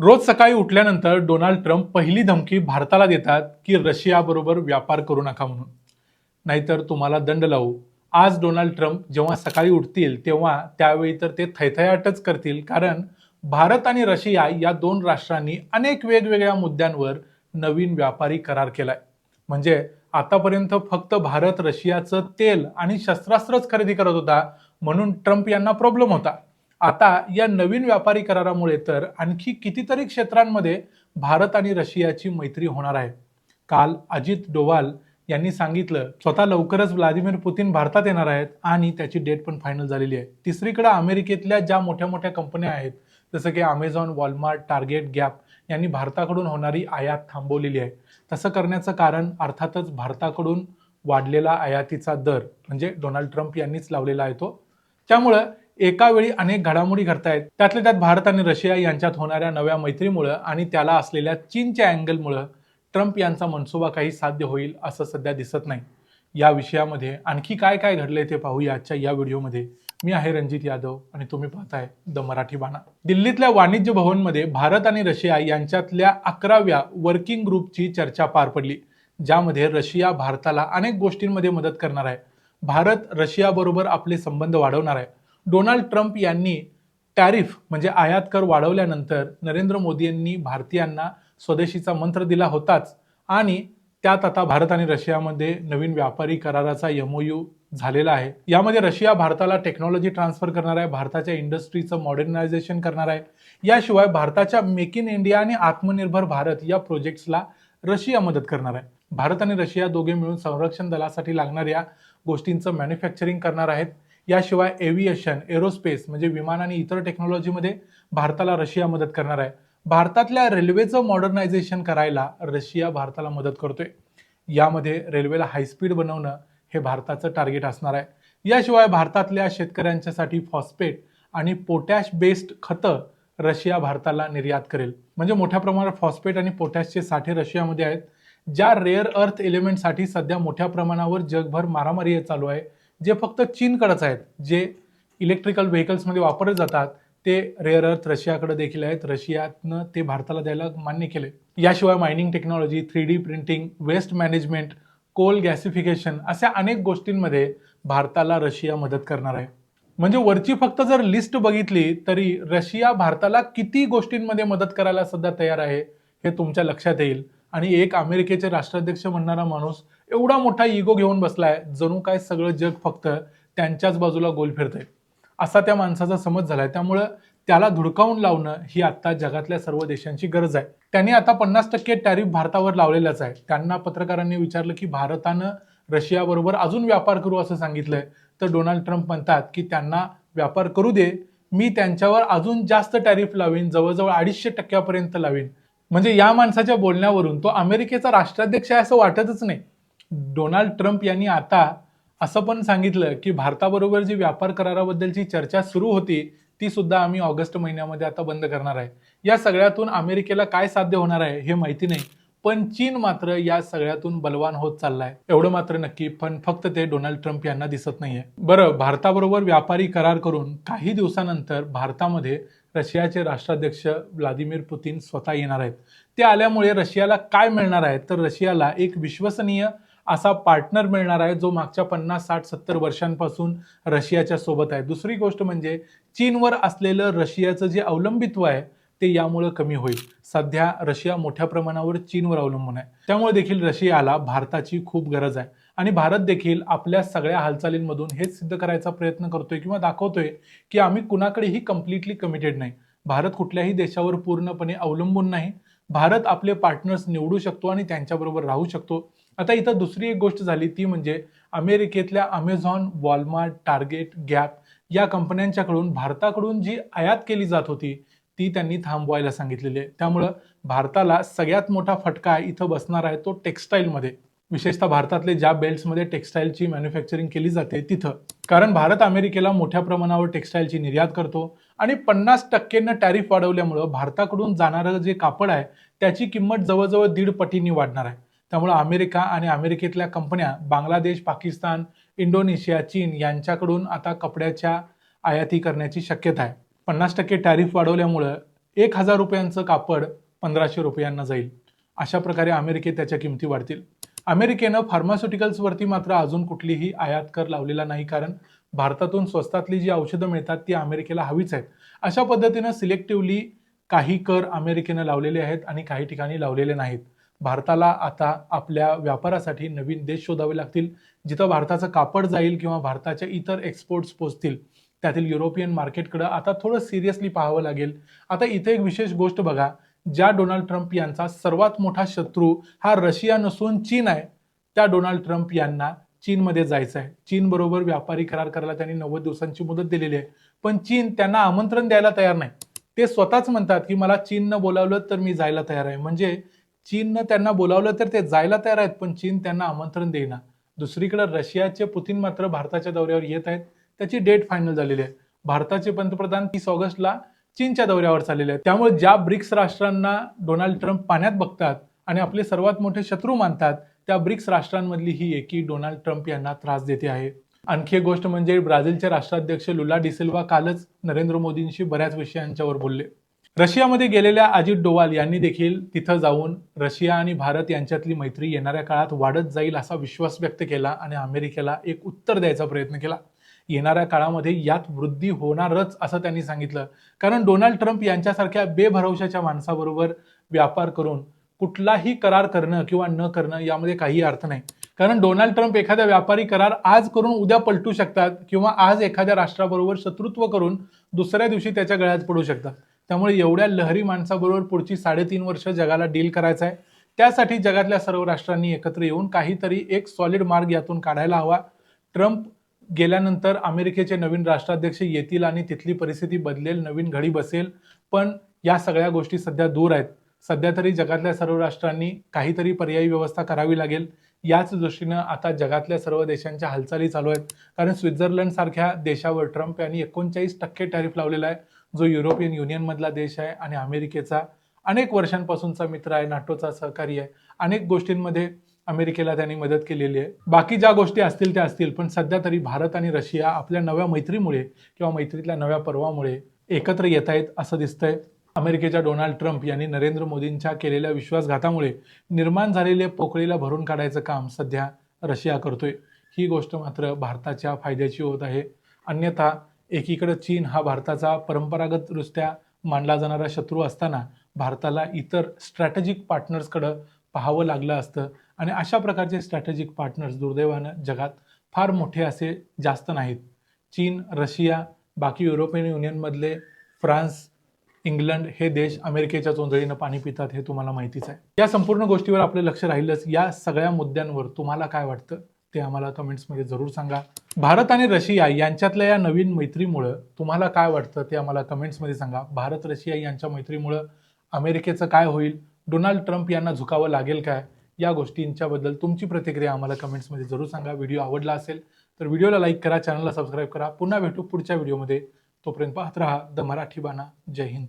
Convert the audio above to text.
रोज सकाळी उठल्यानंतर Donald Trump पहिली धमकी भारताला देतात की रशियाबरोबर व्यापार करू नका म्हणून. नाहीतर तुम्हाला दंड लावू. आज डोनाल्ड ट्रम्प जेव्हा सकाळी उठतील तेव्हा त्यावेळी तर ते थैथयाटच करतील. कारण भारत आणि रशिया या दोन राष्ट्रांनी अनेक वेगवेगळ्या मुद्द्यांवर नवीन व्यापारी करार केलाय. म्हणजे आतापर्यंत फक्त भारत रशियाचं तेल आणि शस्त्रास्त्रच खरेदी करत होता म्हणून ट्रम्प यांना प्रॉब्लेम होता. आता या नवीन व्यापारी करारामुळे तर आणखी कितीतरी क्षेत्रांमध्ये भारत आणि रशियाची मैत्री होणार आहे. काल अजित डोवाल यांनी सांगितलं स्वतः लवकरच व्लादिमीर पुतीन भारतात येणार आहेत आणि त्याची डेट पण फायनल झालेली आहे. तिसरीकडे अमेरिकेतल्या ज्या मोठ्या मोठ्या कंपन्या आहेत जसं की अमेझॉन वॉलमार्ट टार्गेट गॅप यांनी भारताकडून होणारी आयात थांबवलेली आहे. तसं करण्याचं कारण अर्थातच भारताकडून वाढलेला आयातीचा दर म्हणजे डोनाल्ड ट्रम्प यांनीच लावलेला आहे तो. त्यामुळं एका वेळी अनेक घडामोडी घडतायत. त्यातल्या त्यात भारत आणि रशिया यांच्यात होणाऱ्या नव्या मैत्रीमुळं आणि त्याला असलेल्या चीनच्या अँगलमुळं ट्रम्प यांचा मनसुबा काही साध्य होईल असं सध्या दिसत नाही. या विषयामध्ये आणखी काय काय घडले ते पाहूया आजच्या या व्हिडिओमध्ये. मी आहे रणजित यादव आणि तुम्ही पाहताय द मराठी बाणा. दिल्लीतल्या वाणिज्य भवनमध्ये भारत आणि रशिया यांच्यातल्या अकराव्या वर्किंग ग्रुपची चर्चा पार पडली ज्यामध्ये रशिया भारताला अनेक गोष्टींमध्ये मदत करणार आहे. भारत रशियाबरोबर आपले संबंध वाढवणार आहे. डोनाल्ड ट्रम्प यांनी टॅरिफ म्हणजे आयात कर वाढवल्यानंतर नरेंद्र मोदी यांनी भारतीयांना स्वदेशीचा मंत्र दिला होताच. आणि त्यात आता भारत आणि रशियामध्ये नवीन व्यापारी कराराचा यमोयू झालेला आहे. यामध्ये रशिया भारताला टेक्नॉलॉजी ट्रान्सफर करणार आहे भारताच्या इंडस्ट्रीचं मॉडर्नायझेशन करणार आहे. याशिवाय भारताच्या मेक इन इंडिया आणि आत्मनिर्भर भारत या प्रोजेक्ट्सला रशिया मदत करणार आहे. भारत आणि रशिया दोघे मिळून संरक्षण दलासाठी लागणाऱ्या गोष्टींचं मॅन्युफॅक्चरिंग करणार आहेत. याशिवाय एव्हिएशन एरोस्पेस म्हणजे विमान आणि इतर टेक्नॉलॉजीमध्ये भारताला रशिया मदत करणार आहे. भारतातल्या रेल्वेचं मॉडर्नायझेशन करायला रशिया भारताला मदत करतोय. यामध्ये रेल्वेला हायस्पीड बनवणं हे भारताचं टार्गेट असणार आहे. याशिवाय भारतातल्या शेतकऱ्यांच्यासाठी फॉस्फेट आणि पोटॅश बेस्ड खतं रशिया भारताला निर्यात करेल. म्हणजे मोठ्या प्रमाणात फॉस्फेट आणि पोटॅशचे साठे रशियामध्ये आहेत. ज्या रेअर अर्थ एलिमेंटसाठी सध्या मोठ्या प्रमाणावर जगभर मारामारी चालू आहे. जे फक्त चीनकडेच आहेत जे इलेक्ट्रिकल व्हेकल्समध्ये वापरले जातात ते रेअर अर्थ रशियाकडे देखील आहेत. रशियातनं ते भारताला द्यायला मान्य केले. याशिवाय mining technology three D printing waste management coal gasification अशा अनेक गोष्टींमध्ये भारताला रशिया मदत करणार आहे. म्हणजे वरची फक्त जर लिस्ट बघितली तरी रशिया भारताला किती गोष्टींमध्ये मदत करायला सध्या तयार आहे हे तुमच्या लक्षात येईल. आणि एक अमेरिकेचे राष्ट्राध्यक्ष म्हणणारा माणूस एवढा मोठा इगो घेऊन बसलाय जणू काय सगळं जग फक्त त्यांच्याच बाजूला गोल फिरतंय. असा त्या माणसाचा समज झालाय. त्यामुळं त्याला धुडकावून लावणं ही आता जगातल्या सर्व देशांची गरज आहे. त्यांनी आता पन्नास टक्के टॅरिफ भारतावर लावलेलाच आहे. त्यांना पत्रकारांनी विचारलं की भारतानं रशियाबरोबर अजून व्यापार करू असं सांगितलंय. तर डोनाल्ड ट्रम्प म्हणतात की त्यांना व्यापार करू दे. मी त्यांच्यावर अजून जास्त टॅरिफ लावीन जवळजवळ अडीचशे टक्क्यापर्यंत लावीन. म्हणजे या माणसाच्या बोलण्यावरून तो अमेरिकेचा राष्ट्राध्यक्ष आहे असं वाटतच नाही. डोनाल्ड ट्रम्प यांनी आता असं पण सांगितलं की भारताबरोबर जी व्यापार कराराबद्दलची चर्चा सुरू होती ती सुद्धा आम्ही ऑगस्ट महिन्यामध्ये आता बंद करणार आहे. या सगळ्यातून अमेरिकेला काय साध्य होणार आहे हे माहिती नाही पण चीन मात्र या सगळ्यातून बलवान होत चाललाय. एवढं मात्र नक्की पण फक्त ते डोनाल्ड ट्रम्प यांना दिसत नाहीये. बरं भारताबरोबर व्यापारी करार करून काही दिवसानंतर भारतामध्ये रशियाचे राष्ट्राध्यक्ष व्लादिमीर पुतीन स्वतः येणार आहेत. ते आल्यामुळे रशियाला काय मिळणार आहे? तर रशियाला एक विश्वसनीय असा पार्टनर मिळणार आहे जो मागच्या पन्नास साठ सत्तर वर्षांपासून रशियाच्या सोबत आहे. दुसरी गोष्ट म्हणजे चीनवर असलेलं रशियाचं जे अवलंबित्व आहे ते यामुळे कमी होईल. सध्या रशिया मोठ्या प्रमाणावर चीनवर अवलंबून आहे. त्यामुळे देखील रशियाला भारताची खूप गरज आहे. आणि भारत देखील आपल्या सगळ्या हालचालींमधून हेच सिद्ध करायचा प्रयत्न करतोय किंवा दाखवतोय की आम्ही कुणाकडेही कम्प्लिटली कमिटेड नाही. भारत कुठल्याही देशावर पूर्णपणे अवलंबून नाही. भारत आपले पार्टनर्स निवडू शकतो आणि त्यांच्याबरोबर राहू शकतो. आता इथं दुसरी एक गोष्ट झाली ती म्हणजे अमेरिकेतल्या अमेझॉन वॉलमार्ट टार्गेट गॅप या कंपन्यांच्याकडून भारताकडून जी आयात केली जात होती ती त्यांनी थांबवायला सांगितलेली आहे. त्यामुळं भारताला सगळ्यात मोठा फटका इथं बसणार आहे तो टेक्स्टाईलमध्ये. विशेषतः भारतातले ज्या बेल्ट्समध्ये टेक्स्टाईलची मॅन्युफॅक्चरिंग केली जाते तिथं. कारण भारत अमेरिकेला मोठ्या प्रमाणावर टेक्स्टाईलची निर्यात करतो आणि पन्नास टक्क्यांना टॅरिफ वाढवल्यामुळं भारताकडून जाणारं जे कापड आहे त्याची किंमत जवळजवळ दीड पटींनी वाढणार आहे. त्यामुळे अमेरिका आणि अमेरिकेतल्या कंपन्या बांगलादेश पाकिस्तान इंडोनेशिया चीन यांच्याकडून आता कपड्याच्या आयाती करण्याची शक्यता आहे. पन्नास टक्के टॅरिफ वाढवल्यामुळं एक हजार रुपयांचं कापड पंधराशे रुपयांना जाईल. अशा प्रकारे अमेरिकेत त्याच्या किमती वाढतील. अमेरिकेनं फार्मास्युटिकल्सवरती मात्र अजून कुठलीही आयात कर लावलेला नाही कारण भारतातून स्वस्तातली जी औषधं मिळतात ती अमेरिकेला हवीच आहेत. अशा पद्धतीनं सिलेक्टिव्हली काही कर अमेरिकेनं लावलेले आहेत आणि काही ठिकाणी लावलेले नाहीत. भारताला आता आपल्या व्यापारासाठी नवीन देश शोधावे लागतील जिथं भारताचं कापड जाईल किंवा भारताच्या इतर एक्सपोर्ट्स पोचतील. त्यातील युरोपियन मार्केटकडं आता थोडं सिरियसली पाहावं लागेल. आता इथे एक विशेष गोष्ट बघा ज्या डोनाल्ड ट्रम्प यांचा सर्वात मोठा शत्रू हा रशिया नसून चीन आहे त्या डोनाल्ड ट्रम्प यांना चीनमध्ये जायचं आहे. चीनबरोबर व्यापारी करार करायला त्यांनी नव्वद दिवसांची मुदत दिलेली आहे. पण चीन त्यांना आमंत्रण द्यायला तयार नाही. ते स्वतःच म्हणतात की मला चीननं बोलावलं तर मी जायला तयार आहे. म्हणजे चीननं त्यांना बोलावलं तर ते जायला तयार आहेत पण चीन त्यांना आमंत्रण देईना. दुसरीकडे रशियाचे पुतीन मात्र भारताच्या दौऱ्यावर येत आहेत. त्याची डेट फायनल झालेली आहे. भारताचे पंतप्रधान तीस ऑगस्टला चीनच्या दौऱ्यावर चाललेले आहेत. त्यामुळे ज्या ब्रिक्स राष्ट्रांना डोनाल्ड ट्रम्प पाण्यात बघतात आणि आपले सर्वात मोठे शत्रू मानतात त्या ब्रिक्स राष्ट्रांमधली ही एकी डोनाल्ड ट्रम्प यांना त्रास देते आहे. आणखी एक गोष्ट म्हणजे ब्राझीलचे राष्ट्राध्यक्ष लुला डिसिल्वा कालच नरेंद्र मोदींशी बऱ्याच विषयांच्यावर बोलले. रशियामध्ये गेलेल्या अजित डोवाल यांनी देखील तिथं जाऊन रशिया आणि भारत यांच्यातली मैत्री येणाऱ्या काळात वाढत जाईल असा विश्वास व्यक्त केला आणि अमेरिकेला एक उत्तर द्यायचा प्रयत्न केला. येणाऱ्या काळामध्ये यात वृद्धी होणारच असं त्यांनी सांगितलं. कारण डोनाल्ड ट्रम्प यांच्यासारख्या बेभरवशाच्या माणसाबरोबर व्यापार करून कुठलाही करार करणं किंवा न करणं यामध्ये काही अर्थ नाही. कारण डोनाल्ड ट्रम्प एखाद्या व्यापारी करार आज करून उद्या पलटू शकतात किंवा आज एखाद्या राष्ट्राबरोबर शत्रुत्व करून दुसऱ्या दिवशी त्याच्या गळ्यात पडू शकतात. त्यामुळे एवढ्या लहरी माणसाबरोबर पुढची साडेतीन वर्ष जगाला डील करायचं आहे त्यासाठी जगातल्या सर्व राष्ट्रांनी एकत्र येऊन काहीतरी एक सॉलिड मार्ग यातून काढायला हवा. ट्रम्प गेल्यानंतर अमेरिकेचे नवीन राष्ट्राध्यक्ष येतील आणि तिथली परिस्थिती बदलेल नवीन घडी बसेल. पण या सगळ्या गोष्टी सध्या दूर आहेत. सध्या तरी जगातल्या सर्व राष्ट्रांनी काहीतरी पर्यायी व्यवस्था करावी लागेल. याच दृष्टीनं आता जगातल्या सर्व देशांच्या हालचाली चालू आहेत. कारण स्वित्झर्लंड सारख्या देशावर ट्रम्प यांनी एकोणचाळीस टक्के टॅरिफ लावलेला आहे. जो युरोपियन युनियनमधला देश आहे आणि अमेरिकेचा अनेक वर्षांपासूनचा मित्र आहे नाटोचा सहकारी आहे. अनेक गोष्टींमध्ये अमेरिकेला त्यांनी मदत केलेली आहे. बाकी ज्या गोष्टी असतील त्या असतील पण सध्या तरी भारत आणि रशिया आपल्या नव्या मैत्रीमुळे किंवा मैत्रीतल्या नव्या पर्वामुळे एकत्र येत आहेत असं दिसतंय. अमेरिकेच्या डोनाल्ड ट्रम्प यांनी नरेंद्र मोदींच्या केलेल्या विश्वासघातामुळे निर्माण झालेल्या पोकळीला भरून काढायचं काम सध्या रशिया करतोय. ही गोष्ट मात्र भारताच्या फायद्याची होत आहे. अन्यथा एकीकडे चीन हा भारताचा परंपरागतदृष्ट्या मानला जाणारा शत्रू असताना भारताला इतर स्ट्रॅटेजिक पार्टनर्सकडं पाहावं लागलं असतं. आणि अशा प्रकारचे स्ट्रॅटेजिक पार्टनर्स दुर्दैवानं जगात फार मोठे असे जास्त नाहीत. चीन रशिया बाकी युरोपियन युनियनमधले फ्रान्स इंग्लंड हे देश अमेरिकेच्या चोंदळीनं पाणी पितात हे तुम्हाला माहितीच आहे. या संपूर्ण गोष्टीवर आपलं लक्ष राहिलंच. या सगळ्या मुद्द्यांवर तुम्हाला काय वाटतं? ते आम्हाला कमेंट्समध्ये जरूर सांगा. भारत आणि रशिया यांच्यातल्या या नवीन मैत्रीमुळं तुम्हाला काय वाटतं ते आम्हाला कमेंट्समध्ये सांगा. भारत रशिया यांच्या मैत्रीमुळं अमेरिकेचं काय होईल? डोनाल्ड ट्रम्प यांना झुकावं लागेल काय? या गोष्टींच्याबद्दल तुमची प्रतिक्रिया आम्हाला कमेंट्समध्ये जरूर सांगा. व्हिडिओ आवडला असेल तर व्हिडिओला लाईक करा चॅनलला सबस्क्राईब करा. पुन्हा भेटू पुढच्या व्हिडिओमध्ये. तोपर्यंत पाहत राहा. द मराठी बाणा. जय हिंद.